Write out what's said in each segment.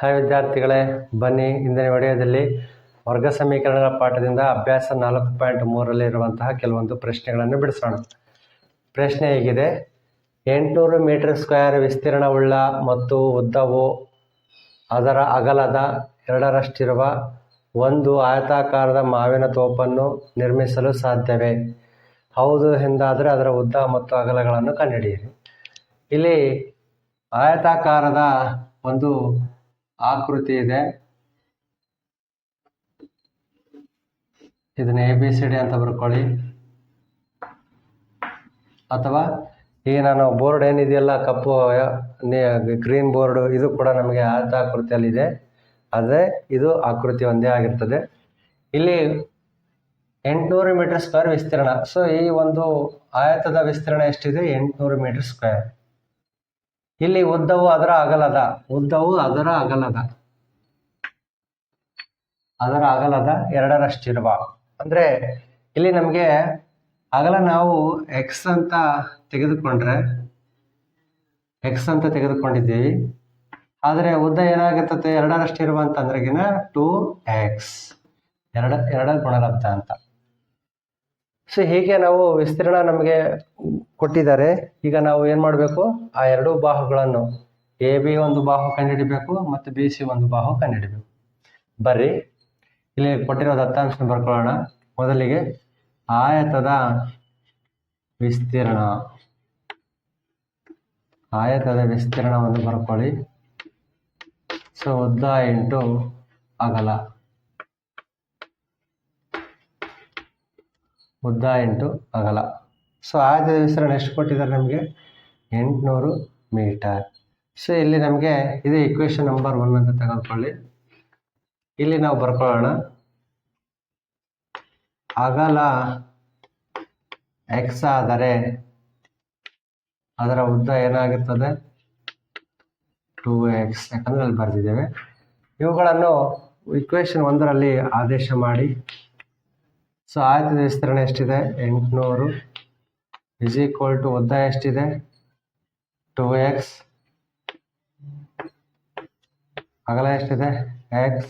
Hi ವಿದ್ಯಾರ್ಥಿಗಳೇ, ಬನ್ನಿ ಇಂದಿನ ವಿಡಿಯೋದಲ್ಲಿ ವರ್ಗ ಸಮೀಕರಣಗಳ ಪಾಠದಿಂದ ಅಭ್ಯಾಸ ನಾಲ್ಕು ಪಾಯಿಂಟ್ ಮೂರಲ್ಲಿ ಇರುವಂತಹ ಕೆಲವೊಂದು ಪ್ರಶ್ನೆಗಳನ್ನು ಬಿಡಿಸೋಣ. ಪ್ರಶ್ನೆ ಹೇಗಿದೆ, ಎಂಟುನೂರು ಮೀಟರ್ ಸ್ಕ್ವೇರ್ ವಿಸ್ತೀರ್ಣವುಳ್ಳ ಮತ್ತು ಉದ್ದವು ಅದರ ಅಗಲದ ಎರಡರಷ್ಟಿರುವ ಒಂದು ಆಯತಾಕಾರದ ಮಾವಿನ ತೋಪನ್ನು ನಿರ್ಮಿಸಲು ಸಾಧ್ಯವೇ? ಹೌದು ಎಂದಾದರೆ ಅದರ ಉದ್ದ ಮತ್ತು ಅಗಲಗಳನ್ನು ಕಂಡುಹಿಡಿಯಿರಿ. ಇಲ್ಲಿ ಆಯತಾಕಾರದ ಒಂದು ಆಕೃತಿ ಇದೆ. ಇದನ್ನ ಎ ಬಿ ಸಿ ಡಿ ಅಂತ ಬರ್ಕೊಳ್ಳಿ. ಅಥವಾ ಈ ನಾನು ಬೋರ್ಡ್ ಏನಿದೆಯಲ್ಲ, ಕಪ್ಪು ಗ್ರೀನ್ ಬೋರ್ಡ್, ಇದು ಕೂಡ ನಮಗೆ ಆಯತಾಕೃತಿಯಲ್ಲಿದೆ ಆದರೆ ಇದು. ಆಕೃತಿ ಒಂದೇ ಆಗಿರ್ತದೆ. ಇಲ್ಲಿ ಎಂಟುನೂರು ಮೀಟರ್ ಸ್ಕ್ವೇರ್ ವಿಸ್ತೀರ್ಣ. ಸೊ ಈ ಒಂದು ಆಯತದ ವಿಸ್ತೀರ್ಣ ಎಷ್ಟಿದೆ? ಎಂಟುನೂರು ಮೀಟರ್ ಸ್ಕ್ವೇರ್. ಇಲ್ಲಿ ಉದ್ದವು ಅದರ ಅಗಲದ. ಉದ್ದವು ಅದರ ಅಗಲದ. ಅದರ ಅಗಲದ ಎರಡರಷ್ಟಿರುವ. ಅಂದ್ರೆ ಇಲ್ಲಿ ನಮಗೆ ಅಗಲ ನಾವು ಎಕ್ಸ್ ಅಂತ ತೆಗೆದುಕೊಂಡ್ರೆ ಎಕ್ಸ್ ಅಂತ ತೆಗೆದುಕೊಂಡಿದ್ದೀವಿ. ಆದರೆ ಉದ್ದ ಏನಾಗಿರ್ತದೆ ಎರಡರಷ್ಟಿರುವ ಅಂತಂದ್ರೆಗಿನ ಟೂ ಎಕ್ಸ್ ಎರಡ ಎರಡ ಗುಣಲಬ್ಧ ಅಂತ. ಸೊ ಹೀಗೆ ನಾವು ವಿಸ್ತೀರ್ಣ ನಮಗೆ ಕೊಟ್ಟಿದ್ದಾರೆ. ಈಗ ನಾವು ಏನು ಮಾಡಬೇಕು? ಆ ಎರಡು ಬಾಹುಗಳನ್ನು ಎ ಬಿ ಒಂದು ಬಾಹು ಕಂಡುಹಿಡಿಬೇಕು ಮತ್ತು ಬಿ ಸಿ ಒಂದು ಬಾಹು ಕಂಡುಹಿಡಿಬೇಕು. ಬರ್ರಿ. ಇಲ್ಲಿ ಕೊಟ್ಟಿರೋ ದತ್ತಾಂಶ ಬರ್ಕೊಳ್ಳೋಣ. ಮೊದಲಿಗೆ ಆಯತದ ವಿಸ್ತೀರ್ಣ. ಆಯತದ ವಿಸ್ತೀರ್ಣವನ್ನು ಬರ್ಕೊಳ್ಳಿ. ಸೊ ಉದ್ದ ಎಂಟು ಅಗಲ. ಉದ್ದ ಎಂಟು ಅಗಲ. ಸೊ ಆಯತದ ವಿಸ್ತರಣೆ ಎಷ್ಟು ಕೊಟ್ಟಿದ್ದಾರೆ ನಮಗೆ. ಎಂಟುನೂರು ಮೀಟರ್. ಸೊ ಇಲ್ಲಿ ನಮಗೆ ಇದು ಇಕ್ವೇಷನ್ ನಂಬರ್ ಒನ್ ಅಂತ ತೆಗೆದುಕೊಳ್ಳಿ. ಇಲ್ಲಿ ನಾವು ಬರ್ಕೊಳ್ಳೋಣ. ಅಗಲ ಎಕ್ಸ್ ಆದರೆ ಅದರ ಉದ್ದ ಏನಾಗಿರ್ತದೆ ಟೂ ಎಕ್ಸ್ ಯಾಕಂದರೆ ಅಲ್ಲಿ ಬರೆದಿದ್ದೇವೆ. ಇವುಗಳನ್ನು ಇಕ್ವೇಶನ್ ಒಂದರಲ್ಲಿ ಆದೇಶ ಮಾಡಿ ಸೊ ಆಯತದ ವಿಸ್ತರಣೆ ಎಷ್ಟಿದೆ? ಎಂಟುನೂರು. ಇಸ್ ಈಕ್ವಲ್ ಟು ಉದ್ದ ಎಷ್ಟಿದೆ? ಟೂ ಎಕ್ಸ್ ಅಗಲ ಎಷ್ಟಿದೆ? ಎಕ್ಸ್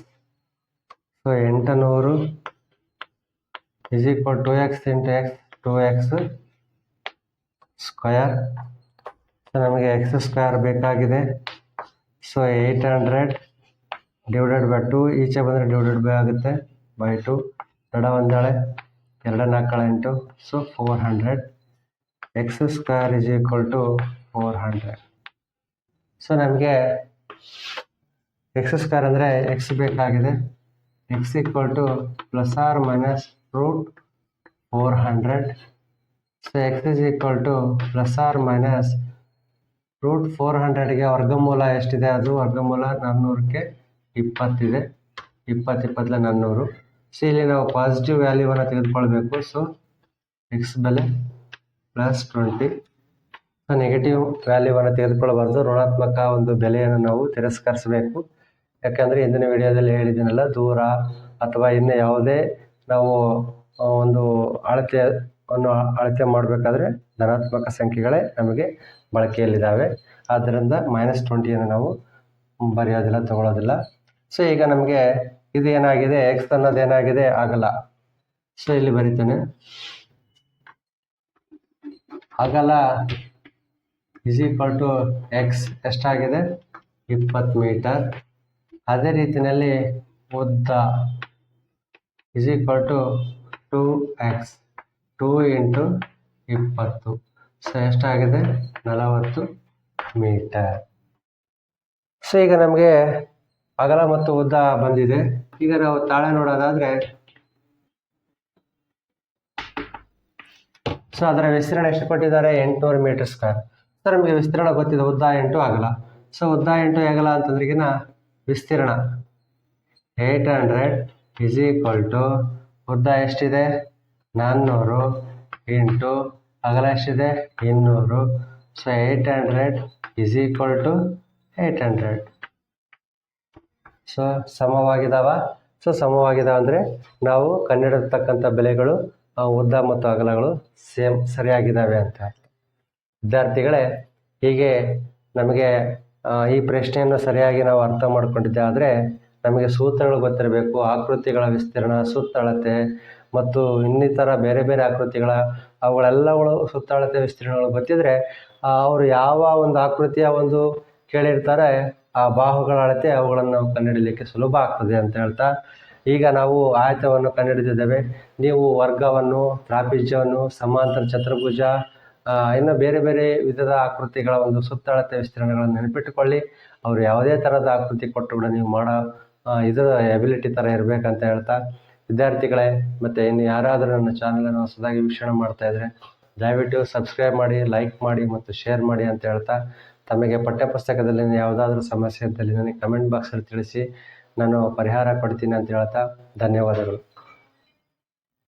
ಸೊ ಎಂಟುನೂರು. Is equal to x into x two x square so ನಮಗೆ ಎಕ್ಸ್ ಸ್ಕ್ವಯರ್ ಬೇಕಾಗಿದೆ. So eight hundred divided by two ಈಚೆ ಬಂದರೆ ಡಿವೈಡೆಡ್ ಬೈ ಆಗುತ್ತೆ ಬೈ ಟು ಎರಡ ಒಂದಾಳೆ ಎರಡು ನಾಲ್ಕಳ ಎಂಟು so four hundred x square is equal to four hundred so ನಮಗೆ ಎಕ್ಸ್ ಸ್ಕ್ವೇರ್ ಅಂದರೆ ಎಕ್ಸ್ ಬೇಕಾಗಿದೆ. X equal to plus or minus root four hundred so x is equal to plus or minus root four ಹಂಡ್ರೆಡ್ಗೆ ವರ್ಗಮೂಲ ಎಷ್ಟಿದೆ? ಅದು ವರ್ಗಮೂಲ ನಾನ್ನೂರಕ್ಕೆ ಇಪ್ಪತ್ತಿದೆ. ಇಪ್ಪತ್ತು ಇಪ್ಪತ್ತಲೆ ನಾನ್ನೂರು. So ಇಲ್ಲಿ ನಾವು ಪಾಸಿಟಿವ್ ವ್ಯಾಲ್ಯೂವನ್ನು ತೆಗೆದುಕೊಳ್ಬೇಕು. ಸೊ ಎಕ್ಸ್ ಬೆಲೆ ಪ್ಲಸ್ ಟ್ವೆಂಟಿ ಸೊ ನೆಗೆಟಿವ್ ವ್ಯಾಲ್ಯೂವನ್ನು ತೆಗೆದುಕೊಳ್ಬಾರ್ದು. ಋಣಾತ್ಮಕ ಒಂದು ಬೆಲೆಯನ್ನು ನಾವು ತಿರಸ್ಕರಿಸಬೇಕು. ಯಾಕಂದರೆ ಹಿಂದಿನ ವಿಡಿಯೋದಲ್ಲಿ ಹೇಳಿದ್ದೀನಲ್ಲ, ದೂರ ಅಥವಾ ಇನ್ನು ಯಾವುದೇ ನಾವು ಒಂದು ಒಂದು ಅಳತೆಯನ್ನು ಅಳತೆ ಮಾಡಬೇಕಾದ್ರೆ ಧನಾತ್ಮಕ ಸಂಖ್ಯೆಗಳೇ ನಮಗೆ ಬಳಕೆಯಲ್ಲಿದ್ದಾವೆ. ಆದ್ದರಿಂದ ಮೈನಸ್ ಟ್ವೆಂಟಿಯನ್ನು ನಾವು ಬರೆಯೋದಿಲ್ಲ ತಗೊಳ್ಳೋದಿಲ್ಲ ಸೊ ಈಗ ನಮಗೆ ಇದು ಏನಾಗಿದೆ ಎಕ್ಸ್ ಅನ್ನೋದು ಏನಾಗಿದೆ ಆಗಲ್ಲ. ಸೊ ಇಲ್ಲಿ ಬರೀತೇನೆ. ಆಗಲ್ಲ. ಇಸ್ ಈಕ್ವಲ್ ಟು ಎಕ್ಸ್ ಎಷ್ಟಾಗಿದೆ? ಇಪ್ಪತ್ತು ಮೀಟರ್. ಅದೇ ರೀತಿಯಲ್ಲಿ ಉದ್ದ. Is equal to two x two into ಇಪ್ಪತ್ತು. ಸೊ ಎಷ್ಟಾಗಿದೆ? ನಲವತ್ತು ಮೀಟರ್. ಸೊ ಈಗ ನಮಗೆ ಅಗಲ ಮತ್ತು ಉದ್ದ ಬಂದಿದೆ. ಈಗ ನಾವು ತಾಳೆ ನೋಡೋದಾದ್ರೆ ಸೊ ಅದರ ವಿಸ್ತೀರ್ಣ ಎಷ್ಟು ಕೊಟ್ಟಿದ್ದಾರೆ? ಎಂಟುನೂರು ಮೀಟರ್ ಸ್ಕ್ವೇರ್ ಸೊ ನಮಗೆ ವಿಸ್ತೀರ್ಣ ಗೊತ್ತಿದೆ, ಉದ್ದ ಎಂಟು ಅಗಲ. ಸೊ ಉದ್ದ ಎಂಟು ಅಗಲ ಅಂತಂದ್ರಿಗಿನ ವಿಸ್ತೀರ್ಣ eight hundred is equal to ಉದ್ದ ಎಷ್ಟಿದೆ? ನಾನ್ನೂರು ಇಂಟು ಅಗಲ ಎಷ್ಟಿದೆ? ಇನ್ನೂರು. So eight hundred is equal to eight hundred so ಸಮವಾಗಿದಾವ? So ಸಮವಾಗಿದಾವ ಅಂದರೆ ನಾವು ಕನ್ನಡತಕ್ಕಂಥ ಬೆಲೆಗಳು ಉದ್ದ ಮತ್ತು ಅಗಲಗಳು ಸೇಮ್ ಸರಿಯಾಗಿದ್ದಾವೆ ಅಂತ ವಿದ್ಯಾರ್ಥಿಗಳೇ, ಹೀಗೆ ನಮಗೆ ಈ ಪ್ರಶ್ನೆಯನ್ನು ಸರಿಯಾಗಿ ನಾವು ಅರ್ಥ ಮಾಡ್ಕೊಂಡಿದ್ದೆ ಆದರೆ ನಮಗೆ ಸೂತ್ರಗಳು ಗೊತ್ತಿರಬೇಕು, ಆಕೃತಿಗಳ ವಿಸ್ತೀರ್ಣ, ಸುತ್ತಳತೆ ಮತ್ತು ಇನ್ನಿತರ ಬೇರೆ ಬೇರೆ ಆಕೃತಿಗಳ ಅವುಗಳೆಲ್ಲಗಳು ಸುತ್ತಳತೆ ವಿಸ್ತೀರ್ಣಗಳು ಗೊತ್ತಿದ್ದರೆ ಅವರು ಯಾವ ಒಂದು ಆಕೃತಿಯ ಒಂದು ಕೇಳಿರ್ತಾರೆ, ಆ ಬಾಹುಗಳ ಅಳತೆ ಅವುಗಳನ್ನು ನಾವು ಕಂಡುಹಿಡಲಿಕ್ಕೆ ಸುಲಭ ಆಗ್ತದೆ ಅಂತ ಹೇಳ್ತಾ, ಈಗ ನಾವು ಆಯತವನ್ನು ಕಂಡುಹಿಡಿದಿದ್ದೇವೆ ನೀವು ವರ್ಗವನ್ನು ತ್ರಾಪಿಜ್ಯವನ್ನು ಸಮಾಂತರ ಚತುರ್ಭುಜ ಇನ್ನು ಬೇರೆ ಬೇರೆ ವಿಧದ ಆಕೃತಿಗಳ ಒಂದು ಸುತ್ತಳತೆ ವಿಸ್ತೀರ್ಣಗಳನ್ನು ನೆನಪಿಟ್ಟುಕೊಳ್ಳಿ. ಅವರು ಯಾವುದೇ ಥರದ ಆಕೃತಿ ಕೊಟ್ಟು ಕೂಡ ನೀವು ಮಾಡೋ ಇದರ ಎಬಿಲಿಟಿ ಥರ ಇರಬೇಕಂತ ಹೇಳ್ತಾ. ವಿದ್ಯಾರ್ಥಿಗಳೇ, ಮತ್ತು ಇನ್ನು ಯಾರಾದರೂ ನನ್ನ ಚಾನಲನ್ನು ಹೊಸದಾಗಿ ವೀಕ್ಷಣೆ ಮಾಡ್ತಾ ಇದ್ದರೆ ದಯವಿಟ್ಟು ಸಬ್ಸ್ಕ್ರೈಬ್ ಮಾಡಿ ಲೈಕ್ ಮಾಡಿ ಮತ್ತು ಶೇರ್ ಮಾಡಿ ಅಂತ ಹೇಳ್ತಾ. ತಮಗೆ ಪಠ್ಯಪುಸ್ತಕದಲ್ಲಿ ಯಾವುದಾದ್ರೂ ಸಮಸ್ಯೆ ಇದ್ದಲ್ಲಿ ನನಗೆ ಕಮೆಂಟ್ ಬಾಕ್ಸಲ್ಲಿ ತಿಳಿಸಿ, ನಾನು ಪರಿಹಾರ ಕೊಡ್ತೀನಿ ಅಂತ ಹೇಳ್ತಾ ಧನ್ಯವಾದಗಳು.